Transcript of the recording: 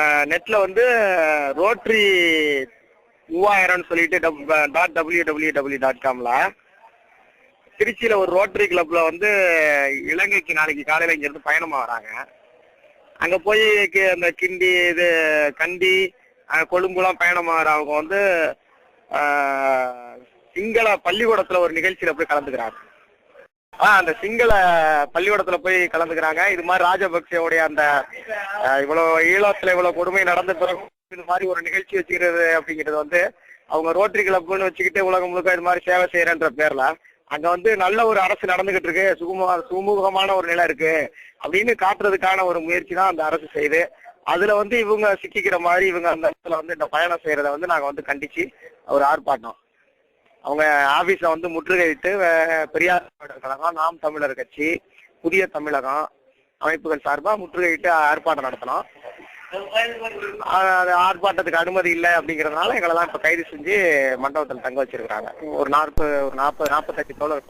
நெட்ல வந்து ரோட்ரி மூவாயிரம்னு சொல்லிட்டு dot W W W dot காம்ல திருச்சியில ஒரு ரோட்டரி கிளப்ல வந்து இலங்கைக்கு நாளைக்கு காலையில இங்க இருந்து பயணமா வராங்க. அங்க போய் கி- அந்த கிண்டி இது கண்டி கொழும்புலாம் பயணமா அவங்க வந்து சிங்கள பள்ளிக்கூடத்துல ஒரு நிகழ்ச்சியில போய் கலந்துக்கிறாங்க. அந்த சிங்கள பள்ளிக்கூடத்துல போய் கலந்துக்கிறாங்க. இது மாதிரி ராஜபக்சேவுடைய அந்த இவ்வளவு ஈழத்துல இவ்வளவு கொடுமை நடந்த பிறகு இது மாதிரி ஒரு நிகழ்ச்சி வச்சுக்கிறது அப்படிங்கிறது வந்து அவங்க ரோட்டரி கிளப்னு வச்சுக்கிட்டு உலகம் முழுக்க இது மாதிரி சேவை செய்யறன்ற பேர்ல அங்க வந்து நல்ல ஒரு அரசு நடந்துகிட்டு இருக்கு. சுகும சுமூகமான ஒரு நிலை இருக்கு அப்படின்னு காட்டுறதுக்கான ஒரு முயற்சி தான் அந்த அரசு செய்யுது அதுல வந்து இவங்க சிக்கிக்கிற மாதிரி இவங்க அந்த இடத்துல வந்து இந்த பயணம் செய்யறத வந்து நாங்க வந்து கண்டிச்சு ஒரு ஆர்ப்பாட்டம். அவங்க ஆபீஸ வந்து முற்றுகையிட்டு வே- பெரியார் கழகம் நாம் தமிழர் கட்சி புதிய தமிழகம் அமைப்புகள் சார்பா முற்றுகையிட்டு ஆர்ப்பாட்டம் நடத்தினோம் அது ஆர்ப்பாட்டத்துக்கு அனுமதி இல்லை அப்படிங்கறதுனால எங்களெல்லாம் இப்ப கைது செஞ்சு மண்டபத்தில் தங்க வச்சிருக்காங்க ஒரு நாற்பது ஒரு நாற்பது நாற்பத்தஞ்சு தோழர்